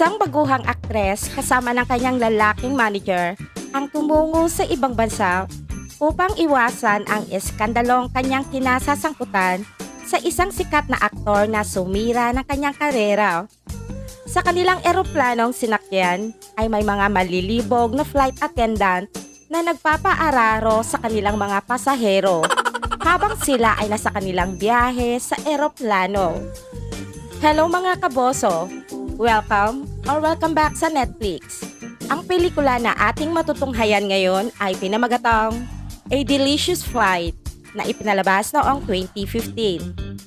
Isang baguhang aktres kasama ng kanyang lalaking manager ang tumungo sa ibang bansa upang iwasan ang eskandalong kanyang kinasasangkutan sa isang sikat na aktor na sumira ng kanyang karera. Sa kanilang eroplanong sinakyan ay may mga malilibog na flight attendant na nagpapaararo sa kanilang mga pasahero habang sila ay nasa kanilang biyahe sa eroplano. Hello mga kaboso! Welcome or welcome back sa Netflix. Ang pelikula na ating matutunghayan ngayon ay pinamagatang A Delicious Flight na ipinalabas noong 2015.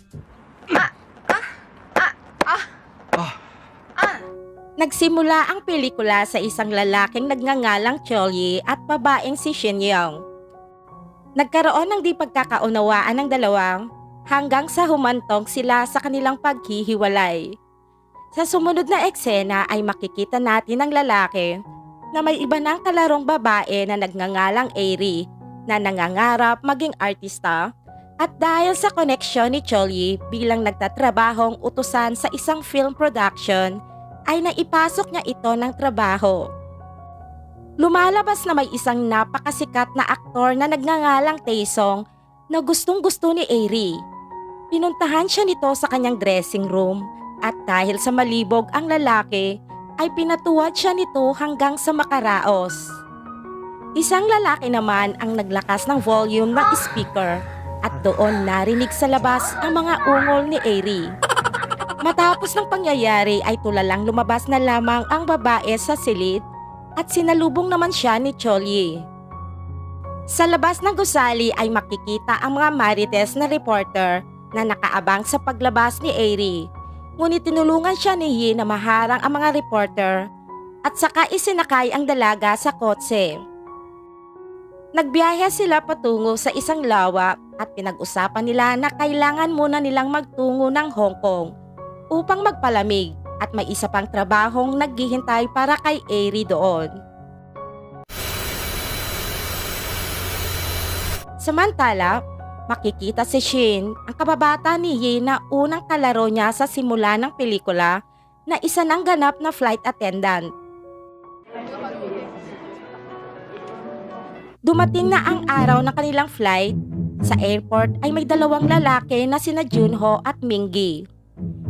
Nagsimula ang pelikula sa isang lalaking nagngangalang Cholye at babaeng si Shin Young. Nagkaroon ng di pagkakaunawaan ng dalawang hanggang sa humantong sila sa kanilang paghihiwalay. Sa sumunod na eksena ay makikita natin ang lalaki na may iba ng kalarong babae na nagngangalang Airy na nangangarap maging artista at dahil sa koneksyon ni Cholye bilang nagtatrabahong utusan sa isang film production ay naipasok niya ito ng trabaho. Lumalabas na may isang napakasikat na aktor na nagngangalang Taesong na gustong gusto ni Airy. Pinuntahan siya nito sa kanyang dressing room at dahil sa malibog ang lalaki ay pinatuwad siya nito hanggang sa makaraos. Isang lalaki naman ang naglakas ng volume ng speaker at doon narinig sa labas ang mga ungol ni Airy. Matapos ng pangyayari ay tulalang lumabas na lamang ang babae sa silid at sinalubong naman siya ni Cholye. Sa labas ng gusali ay makikita ang mga marites na reporter na nakaabang sa paglabas ni Airy. Ngunit tinulungan siya ni Yi na maharang ang mga reporter at saka isinakay ang dalaga sa kotse. Nagbiyahe sila patungo sa isang lawa at pinag-usapan nila na kailangan muna nilang magtungo ng Hong Kong upang magpalamig at may isa pang trabahong naghihintay para kay Airy doon. Samantala, makikita si Shin, ang kababata ni Yi na unang kalaro niya sa simula ng pelikula na isa ng ganap na flight attendant. Dumating na ang araw ng kanilang flight. Sa airport ay may dalawang lalaki na sina Junho at Mingi.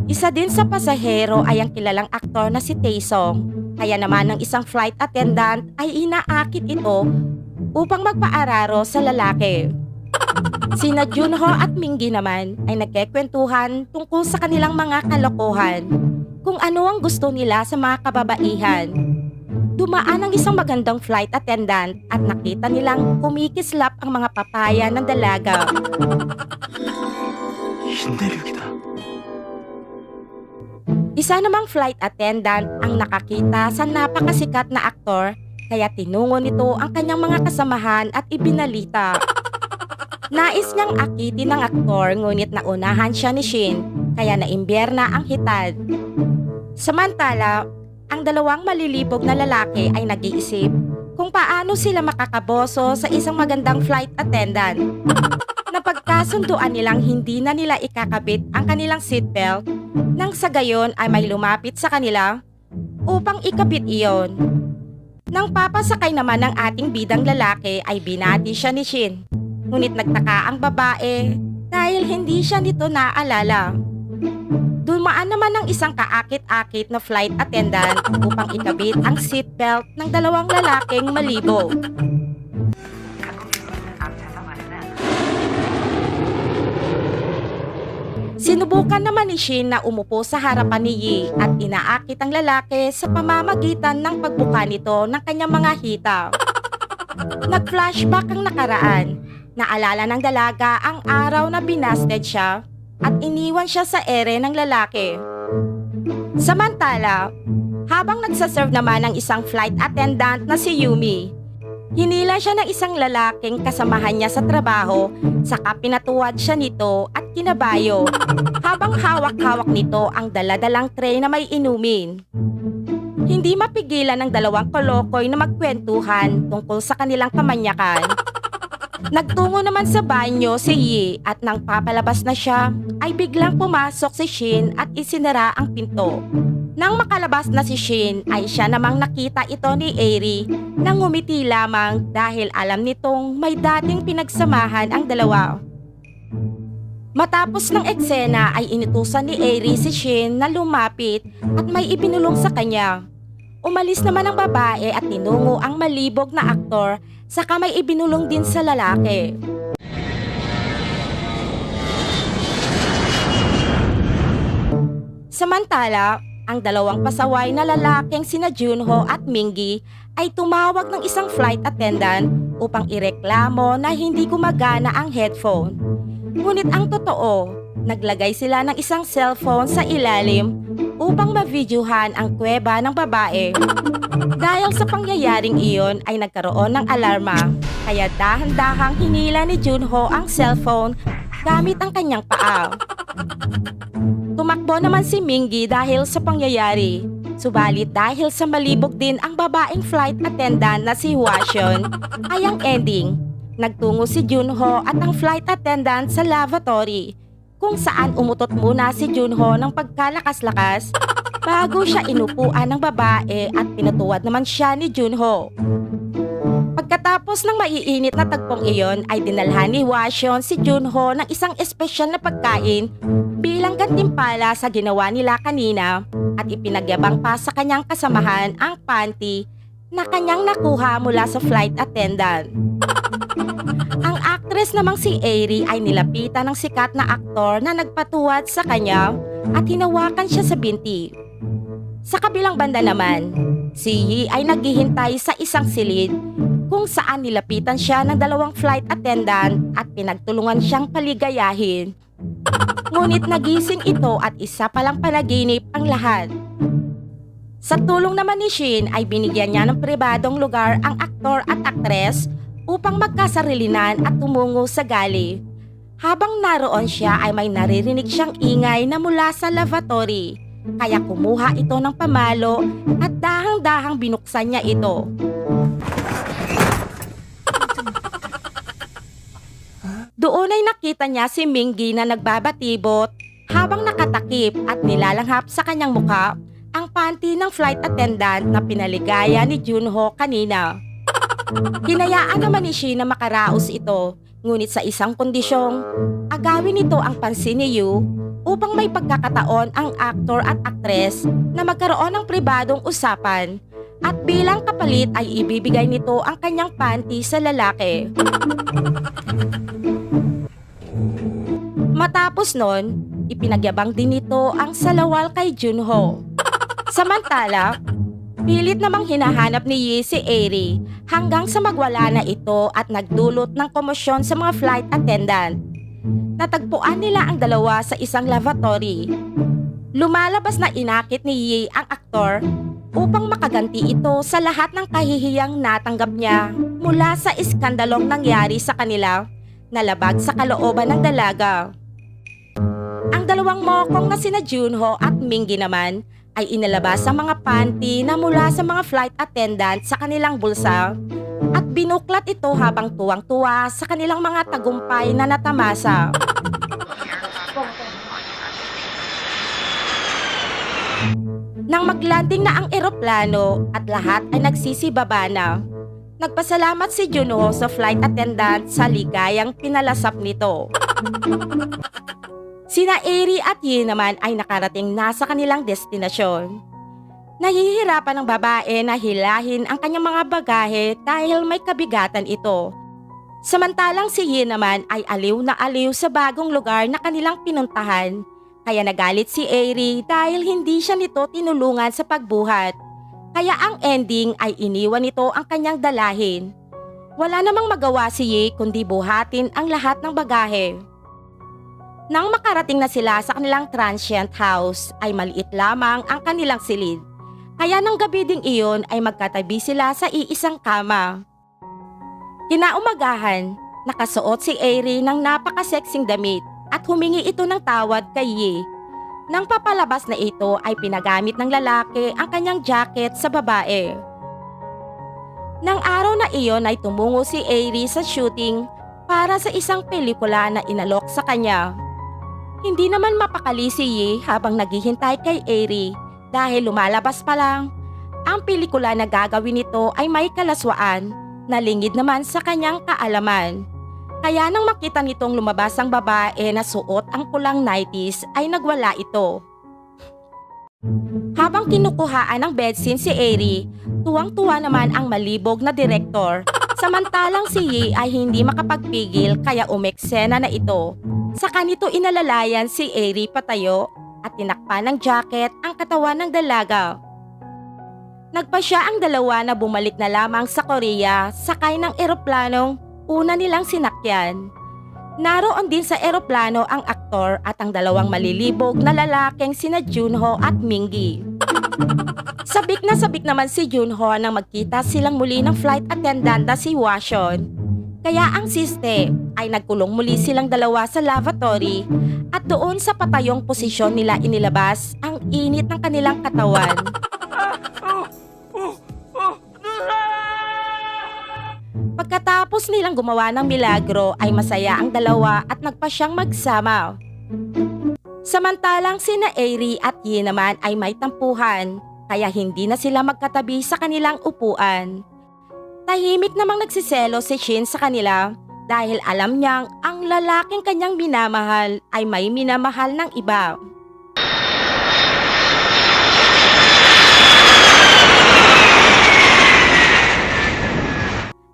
Isa din sa pasahero ay ang kilalang aktor na si Taesong. Kaya naman ng isang flight attendant ay inaakit ito upang magpaararo sa lalaki. Sina Junho at Minggi naman ay nagkekwentuhan tungkol sa kanilang mga kalokohan, kung ano ang gusto nila sa mga kababaihan. Dumaan ang isang magandang flight attendant at nakita nilang kumikislap ang mga papaya ng dalaga. Isa namang flight attendant ang nakakita sa napakasikat na aktor kaya tinungo nito ang kanyang mga kasamahan at ibinalita. Nais niyang akitin ng aktor ngunit naunahan siya ni Shin kaya naimbierna ang hitad. Samantala, ang dalawang malilibog na lalaki ay nag-iisip kung paano sila makakaboso sa isang magandang flight attendant. Napagkasunduan nilang hindi na nila ikakabit ang kanilang seatbelt nang sa gayon ay may lumapit sa kanila upang ikabit iyon. Nang papasakay naman ng ating bidang lalaki ay binati siya ni Shin. Ngunit nagtaka ang babae dahil hindi siya nito naalala. Dumaan naman ng isang kaakit-akit na flight attendant upang ikabit ang seatbelt ng dalawang lalaking malibog. Sinubukan naman ni Shin na umupo sa harapan ni Yi at inaakit ang lalaki sa pamamagitan ng pagbuka nito ng kanyang mga hita. Nag-flashback ang nakaraan. Naalala ng dalaga ang araw na binasted siya at iniwan siya sa ere ng lalaki. Samantala, habang nagsaserve naman ng isang flight attendant na si Yumi, hinila siya ng isang lalaking kasamahan niya sa trabaho, saka pinatuwad siya nito at kinabayo, habang hawak-hawak nito ang daladalang tray na may inumin. Hindi mapigilan ng dalawang kolokoy na magkwentuhan tungkol sa kanilang kamanyakan. Nagtungo naman sa banyo si Yi at nang papalabas na siya, ay biglang pumasok si Shin at isinara ang pinto. Nang makalabas na si Shin ay siya namang nakita ito ni Eri nang ngumiti lamang dahil alam nitong may dating pinagsamahan ang dalawa. Matapos ng eksena ay inutusan ni Eri si Shin na lumapit at may ibinulong sa kanya. Umalis naman ang babae at tinungo ang malibog na aktor saka may ibinulong din sa lalaki. Samantala, ang dalawang pasaway na lalaking sina Junho at Mingi ay tumawag ng isang flight attendant upang ireklamo na hindi gumagana ang headphone. Ngunit ang totoo, naglagay sila ng isang cellphone sa ilalim upang mavideohan ang kweba ng babae. Dahil sa pangyayaring iyon ay nagkaroon ng alarma, kaya dahan-dahang hinila ni Junho ang cellphone gamit ang kanyang paa. Tumakbo naman si Mingi dahil sa pangyayari. Subalit dahil sa malibog din ang babaeng flight attendant na si Hwasyon, ay ang ending. Nagtungo si Junho at ang flight attendant sa lavatory kung saan umutot muna si Junho ng pagkalakas-lakas bago siya inupuan ng babae at pinutuwad naman siya ni Junho. Pagkatapos ng maiinit na tagpong iyon ay dinalhan ni Hwasyon si Junho ng isang espesyal na pagkain bilang gantimpala sa ginawa nila kanina at ipinagyabang pa sa kanyang kasamahan ang panty na kanyang nakuha mula sa flight attendant. Actress namang si Airy ay nilapitan ng sikat na aktor na nagpatuwad sa kanya at hinawakan siya sa binti. Sa kabilang banda naman, si Yi ay naghihintay sa isang silid kung saan nilapitan siya ng dalawang flight attendant at pinagtulungan siyang paligayahin. Ngunit nagising ito at isa palang panaginip ang lahat. Sa tulong naman ni Shin ay binigyan niya ng pribadong lugar ang aktor at aktres upang magkasarilinan at tumungo sa gali. Habang naroon siya ay may naririnig siyang ingay na mula sa lavatory. Kaya kumuha ito ng pamalo at dahang-dahang binuksan niya ito. Doon ay nakita niya si Mingi na nagbabatibot habang nakatakip at nilalanghap sa kanyang muka ang panty ng flight attendant na pinaligaya ni Junho kanina. Hinayaan naman ni Shi na makaraos ito, ngunit sa isang kondisyong, agawin nito ang pansin ni Yu upang may pagkakataon ang aktor at aktres na magkaroon ng pribadong usapan at bilang kapalit ay ibibigay nito ang kanyang panty sa lalaki. Matapos nun, ipinagyabang din nito ang salawal kay Junho. Samantala, pilit namang hinahanap ni Yi si Eri hanggang sa magwala na ito at nagdulot ng komosyon sa mga flight attendant. Natagpuan nila ang dalawa sa isang lavatory. Lumalabas na inakit ni Yi ang aktor upang makaganti ito sa lahat ng kahihiyang natanggap niya mula sa iskandalong nangyari sa kanila na labag sa kalooban ng dalaga. Ang dalawang mokong na sina Junho at Mingi naman ay inalabas ang mga panty na mula sa mga flight attendant sa kanilang bulsa at binuklat ito habang tuwang-tuwa sa kanilang mga tagumpay na natamasa. Nang maglanding na ang eroplano at lahat ay nagsisibaba na, nagpasalamat si Junho sa flight attendant sa ligayang pinalasap nito. Sina Eri at Yi naman ay nakarating na sa kanilang destinasyon. Nahihirapan ang babae na hilahin ang kanyang mga bagahe dahil may kabigatan ito. Samantalang si Yi naman ay aliw na aliw sa bagong lugar na kanilang pinuntahan. Kaya nagalit si Eri dahil hindi siya nito tinulungan sa pagbuhat. Kaya ang ending ay iniwan nito ang kanyang dalahin. Wala namang magawa si Yi kundi buhatin ang lahat ng bagahe. Nang makarating na sila sa kanilang transient house ay maliit lamang ang kanilang silid. Kaya ng gabi ding iyon ay magkatabi sila sa iisang kama. Kinaumagahan, nakasuot si Airy ng napakaseksing damit at humingi ito ng tawad kay Yi. Nang papalabas na ito ay pinagamit ng lalaki ang kanyang jacket sa babae. Nang araw na iyon ay tumungo si Airy sa shooting para sa isang pelikula na inalok sa kanya. Hindi naman mapakali si Yi habang naghihintay kay Airy dahil lumalabas pa lang. Ang pelikula na gagawin nito ay may kalaswaan na lingid naman sa kanyang kaalaman. Kaya nang makita nitong lumabas ang babae na suot ang pulang 90s ay nagwala ito. Habang kinukuhaan ng bedseen si Eri, tuwang-tuwa naman ang malibog na direktor. Samantalang si Yi ay hindi makapagpigil kaya umeksena na ito. Sa kanito inalalayan si Eri patayo at tinakpan ng jacket ang katawan ng dalaga. Nagpasya ang dalawa na bumalik na lamang sa Korea sakay ng eroplanong una nilang sinakyan. Naroon din sa eroplano ang aktor at ang dalawang malilibog na lalaking sina Junho at Mingi. Sabik na sabik naman si Junho nang magkita silang muli ng flight attendant na si Washon. Kaya ang siste ay nagkulong muli silang dalawa sa lavatory at doon sa patayong posisyon nila inilabas ang init ng kanilang katawan. Pagkatapos nilang gumawa ng milagro ay masaya ang dalawa at nagpasyang magsama. Samantalang sina Airy at Yi naman ay may tampuhan kaya hindi na sila magkatabi sa kanilang upuan. Tahimik namang nagsiselo si Shin sa kanila dahil alam niyang ang lalaking kanyang minamahal ay may minamahal ng iba.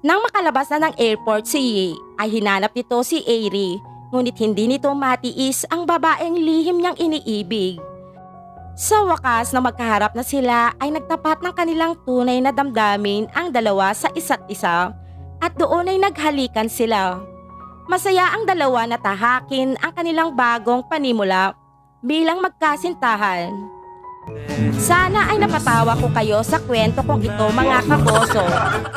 Nang makalabas na ng airport si Yi, ay hinanap nito si Airy, ngunit hindi nito matiis ang babaeng lihim niyang iniibig. Sa wakas na magkaharap na sila ay nagtapat ng kanilang tunay na damdamin ang dalawa sa isa't isa at doon ay naghalikan sila. Masaya ang dalawa na tahakin ang kanilang bagong panimula bilang magkasintahan. Sana ay napatawa ko kayo sa kwento kong ito mga kaboso.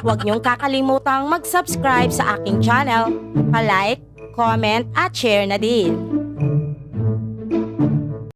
Huwag niyong kakalimutang mag-subscribe sa aking channel, pa-like, comment at share na din.